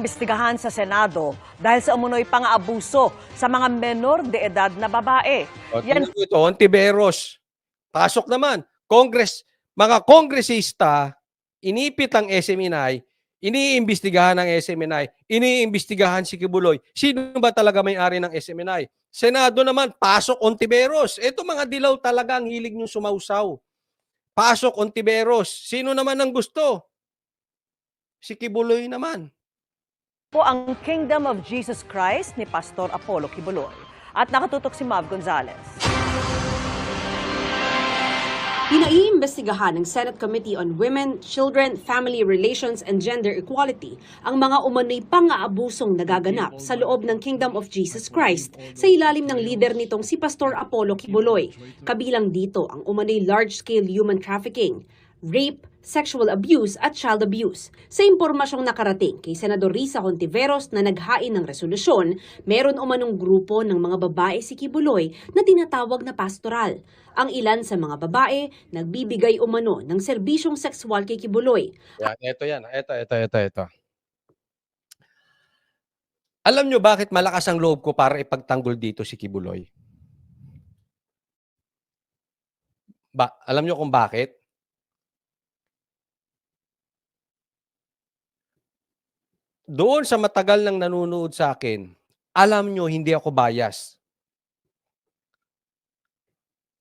Imbestigahan sa Senado dahil sa umunoy pang-aabuso sa mga menor de edad na babae. O, Yan- ito, Ontiveros. Pasok naman. Congress, mga kongresista, inipit ang SMNI, iniimbestigahan ng SMNI, iniimbestigahan si Kibuloy. Sino ba talaga may-ari ng SMNI? Senado naman, pasok Ontiveros. Ito mga dilaw talaga ang hilig niyong sumausaw. Pasok Ontiveros. Sino naman ang gusto? Si Kibuloy naman. Po ang Kingdom of Jesus Christ ni Pastor Apollo Kibuloy. At nakatutok si Mav Gonzalez. Pinaiimbestigahan ng Senate Committee on Women, Children, Family Relations and Gender Equality ang mga umano'y pang-aabusong nagaganap sa loob ng Kingdom of Jesus Christ sa ilalim ng leader nitong si Pastor Apollo Kibuloy. Kabilang dito ang umano'y large-scale human trafficking, rape, sexual abuse at child abuse. Sa impormasyong nakarating kay Senador Risa Hontiveros na naghain ng resolusyon, meron umanong grupo ng mga babae si Kibuloy na tinatawag na pastoral. Ang ilan sa mga babae nagbibigay umano ng serbisyong sexual kay Kibuloy. Yan, ito yan. Ito, ito, ito, ito. Alam nyo bakit malakas ang loob ko para ipagtanggol dito si Kibuloy? Ba, alam nyo kung bakit? Doon sa matagal nang nanonood sa akin, alam nyo hindi ako bias.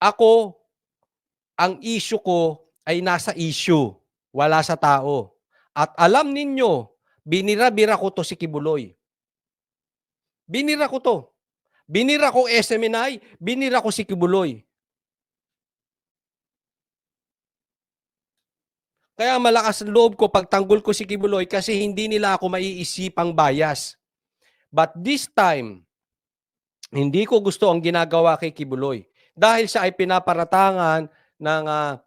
Ako, ang issue ko ay nasa issue, wala sa tao. At alam ninyo, binira-bira ko to si Kibuloy. Binira ko to. Binira ko SMNI, binira ko si Kibuloy. Kaya malakas ang loob ko pagtanggol ko si Kibuloy kasi hindi nila ako maiisipang bias. But this time, hindi ko gusto ang ginagawa kay Kibuloy. Dahil siya ay pinaparatangan ng ah,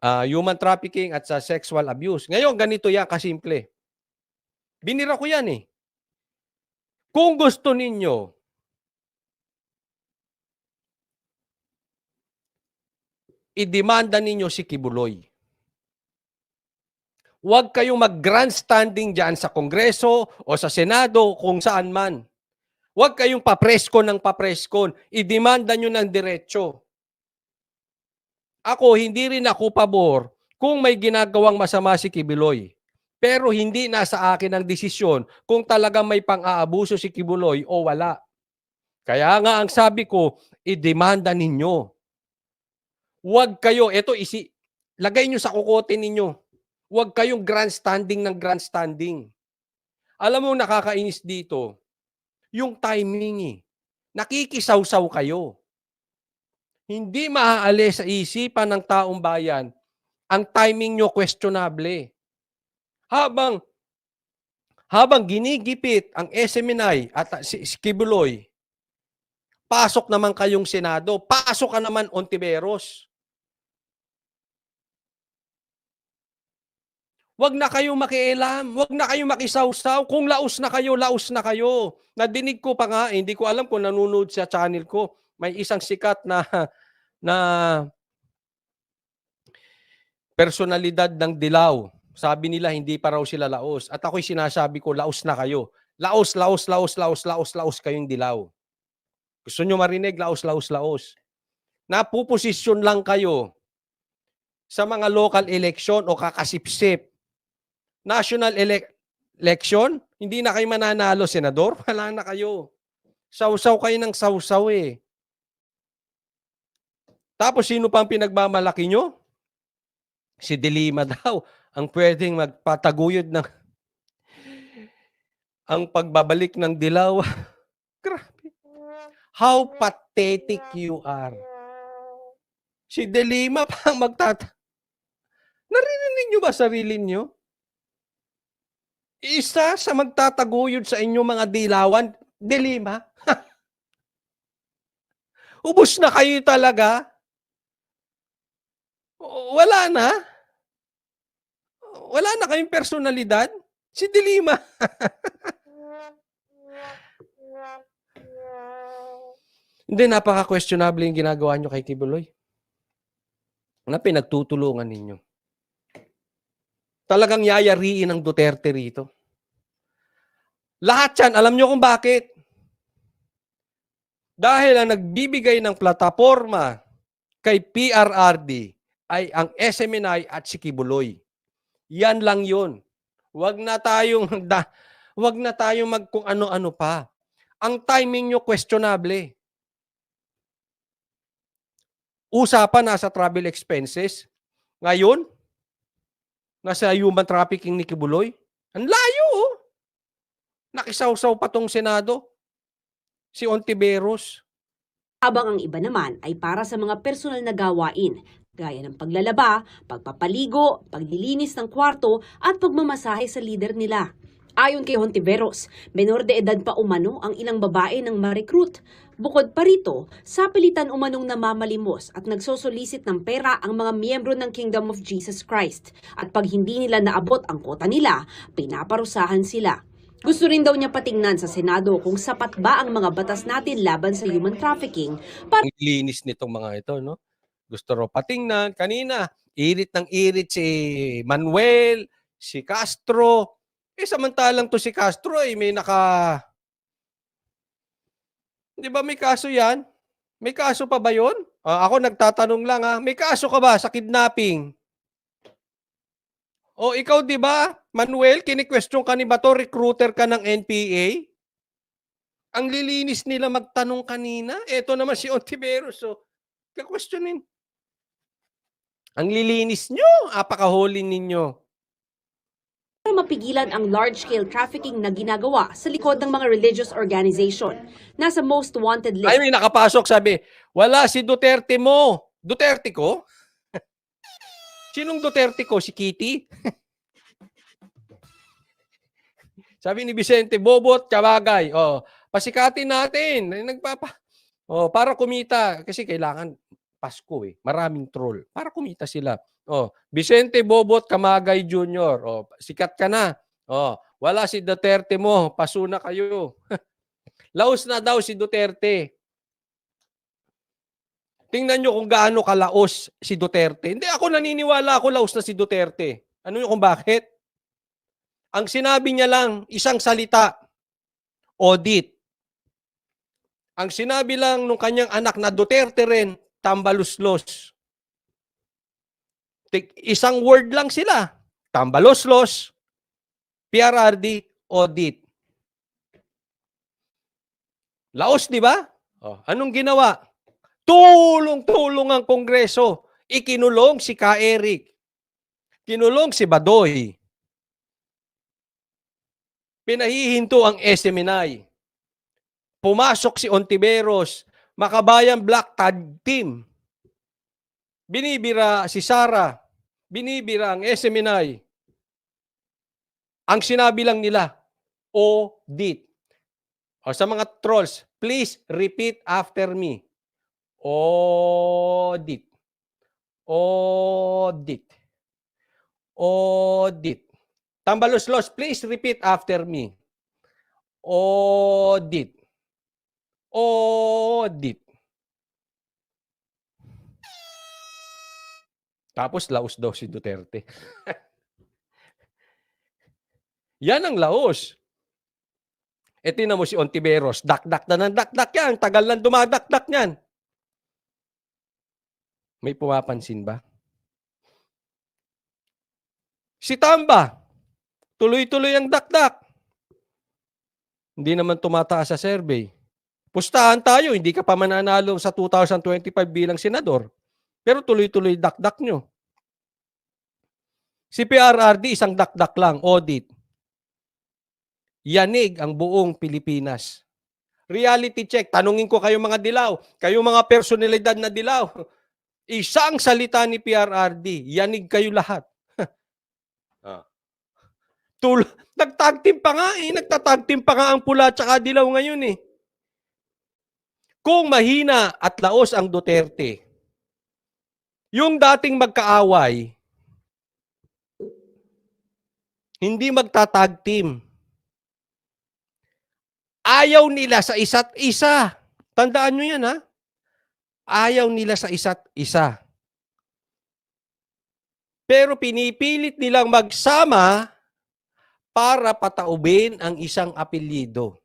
ah, human trafficking at sa sexual abuse. Ngayon, ganito yan kasimple. Binira ko yan eh. Kung gusto ninyo, idemanda ninyo si Kibuloy. Huwag kayong mag-grandstanding dyan sa Kongreso o sa Senado kung saan man. Huwag kayong papresko ng papreskon. Idemanda nyo ng diretsyo. Ako, hindi rin ako pabor kung may ginagawang masama si Kibuloy. Pero hindi nasa akin ang desisyon kung talagang may pang-aabuso si Kibuloy o wala. Kaya nga ang sabi ko, idemanda ninyo. Huwag kayo, eto isi, lagay nyo sa kukote ninyo. Huwag kayong grandstanding ng grandstanding. Alam mo, nakakainis dito, yung timing eh. Nakikisaw-saw kayo. Hindi maaalis sa isipan ng taong bayan ang timing nyo questionable. Habang habang ginigipit ang SMNI at si si Kibuloy, pasok naman kayong Senado, pasok ka naman Ontiveros. Huwag na kayong makialam, huwag na kayong makisawsaw. Kung laos na kayo, laos na kayo. Nadinig ko pa nga, eh, hindi ko alam kung nanonood sa channel ko. May isang sikat na na personalidad ng Dilaw. Sabi nila hindi pa raw sila laos. At ako'y sinasabi ko, laos na kayo. Laos, laos, laos, laos, laos, laos kayong Dilaw. Gusto nyo marinig, laos, laos, laos. Napuposisyon lang kayo sa mga local election o kakasipsip. National ele- election, hindi na kayo mananalo, senador. Wala na kayo. Sausaw kayo ng sausaw eh. Tapos sino pang pinagmamalaki nyo? Si Delima daw ang pwedeng magpataguyod ng ang pagbabalik ng dilaw. Grabe. How pathetic you are. Si Delima pa ang magtata. Naririnig nyo ba sarili nyo? Isa sa magtataguyod sa inyo mga dilawan, Delima. Ubus na kayo talaga. Wala na. Wala na kayong personalidad. Si Delima. Hindi, napaka-questionable yung ginagawa nyo kay Kibuloy. Na pinagtutulungan ninyo. Talagang yayariin ng Duterte rito. Lahat yan, alam nyo kung bakit? Dahil ang nagbibigay ng plataforma kay PRRD ay ang SMNI at si Kibuloy. Yan lang yun. Huwag na tayong da, wag na tayong mag kung ano-ano pa. Ang timing nyo questionable. Usapan nasa travel expenses. Ngayon, nasa human trafficking ni Kibuloy. Ang layo oh. Nakisawsaw pa tong Senado. Si Ontiveros. habang ang iba naman ay para sa mga personal na gawain gaya ng paglalaba, pagpapaligo, paglilinis ng kwarto at pagmamasahe sa lider nila. Ayon kay Hontiveros, menor de edad pa umano ang ilang babae ng ma-recruit. Bukod pa rito, sa pilitan umanong namamalimos at nagsosolicit ng pera ang mga miyembro ng Kingdom of Jesus Christ. At pag hindi nila naabot ang kota nila, pinaparusahan sila. Gusto rin daw niya patingnan sa Senado kung sapat ba ang mga batas natin laban sa human trafficking Ang linis nitong mga ito, no? Gusto raw patingnan. Kanina, irit ng irit si Manuel, si Castro. Eh, samantalang to si Castro, eh, may naka... Di ba may kaso yan? May kaso pa ba yon? Ah, ako nagtatanong lang ha, may kaso ka ba sa kidnapping? O ikaw di ba, Manuel, kini-question ka ni Bato, recruiter ka ng NPA? Ang lilinis nila magtanong kanina. Eto naman si Ontiveros. So, ka-questionin. Ang lilinis nyo. Apakahuli ninyo. Para mapigilan ang large-scale trafficking na ginagawa sa likod ng mga religious organization. Nasa most wanted list Ay, may nakapasok, sabi, wala si Duterte mo. Duterte ko? Sinong Duterte ko? Si Kitty? sabi ni Vicente, Bobot, Kabagay. Oh, pasikatin natin. Nagpapa. Oh, para kumita. Kasi kailangan Pasko eh. Maraming troll. Para kumita sila. Oh, Vicente Bobot Kamagay Jr. Oh, sikat ka na. Oh, wala si Duterte mo. Paso na kayo. Laos na daw si Duterte. Tingnan nyo kung gaano kalaos si Duterte. Hindi ako naniniwala ako laos na si Duterte. Ano yung kung bakit? Ang sinabi niya lang, isang salita, audit. Ang sinabi lang nung kanyang anak na Duterte rin, tambaluslos. Isang word lang sila, tambaluslos, PRRD, audit. Laos, di ba? Oh, anong ginawa? Tulong-tulong ang Kongreso. Ikinulong si Ka Eric. Kinulong si Badoy. Pinahihinto ang SMNI. Pumasok si Ontiveros. Makabayan Black Tag Team. Binibira si Sara. Binibira ang SMNI. Ang sinabi lang nila, audit. O sa mga trolls, please repeat after me. Audit. Audit. Audit. Tambaluslos, please repeat after me. Audit. Audit. Tapos laos daw si Duterte. Yan ang laos. E tinan mo si Ontiveros, dakdak na ng dakdak yan. Tagal lang dumadakdak yan. May pumapansin ba? Si Tamba, tuloy-tuloy ang dakdak. Hindi naman tumataas sa survey. Pustahan tayo, hindi ka pa mananalo sa 2025 bilang senador. Pero tuloy-tuloy dakdak nyo. Si PRRD, isang dakdak lang, audit. Yanig ang buong Pilipinas. Reality check. Tanungin ko kayo mga dilaw. Kayo mga personalidad na dilaw. Isang salita ni PRRD. Yanig kayo lahat. ah. Tul Nagtag team pa nga eh. Nagtatag team pa nga ang pula at dilaw ngayon eh. Kung mahina at laos ang Duterte, yung dating magkaaway, hindi magtatag team. Ayaw nila sa isa't isa. Tandaan nyo yan ha. Ayaw nila sa isa't isa. Pero pinipilit nilang magsama para pataubin ang isang apelyido.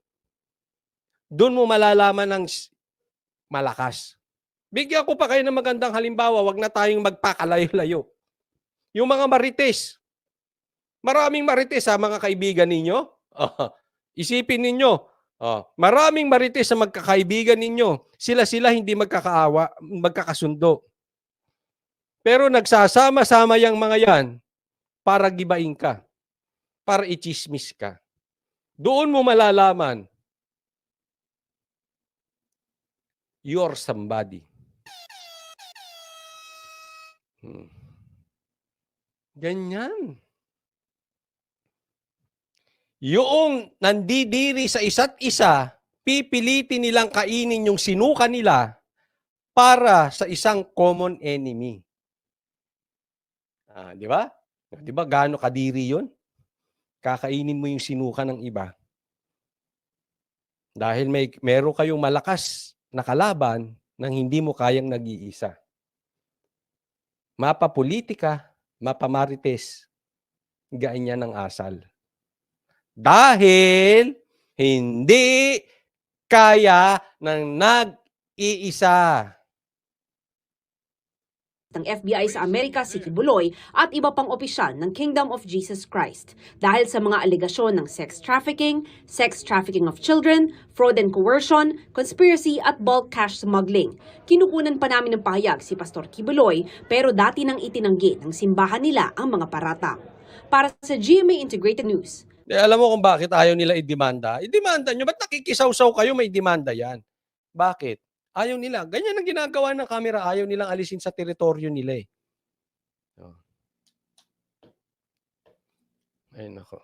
Doon mo malalaman ng malakas. Bigyan ko pa kayo ng magandang halimbawa, wag na tayong magpakalayo-layo. Yung mga marites. Maraming marites sa mga kaibigan ninyo. Ah, isipin ninyo, ah, maraming marites sa magkakaibigan ninyo. Sila-sila hindi magkakaawa, magkakasundo. Pero nagsasama-sama yang mga yan para gibain ka, para ichismis ka. Doon mo malalaman you're somebody. Hmm. Ganyan. Yung nandidiri sa isa't isa, pipilitin nilang kainin yung sinuka nila para sa isang common enemy. Ah, di ba? Di ba gaano kadiri 'yon? Kakainin mo yung sinuka ng iba. Dahil may meron kayong malakas na kalaban nang hindi mo kayang nag-iisa. Mapa politika, mapa marites, ganyan ng asal. Dahil hindi kaya ng nag-iisa. Ng FBI sa Amerika si Kibuloy at iba pang opisyal ng Kingdom of Jesus Christ dahil sa mga alegasyon ng sex trafficking, sex trafficking of children, fraud and coercion, conspiracy at bulk cash smuggling. Kinukunan pa namin ng pahayag si Pastor Kibuloy pero dati nang itinanggi ng simbahan nila ang mga paratang. Para sa GMA Integrated News, Eh, alam mo kung bakit ayaw nila i-demanda? I-demanda nyo. Ba't nakikisaw-saw kayo may demanda yan? Bakit? Ayaw nila. Ganyan ang ginagawa ng camera. Ayaw nilang alisin sa teritoryo nila eh. Oh. Ay, nako.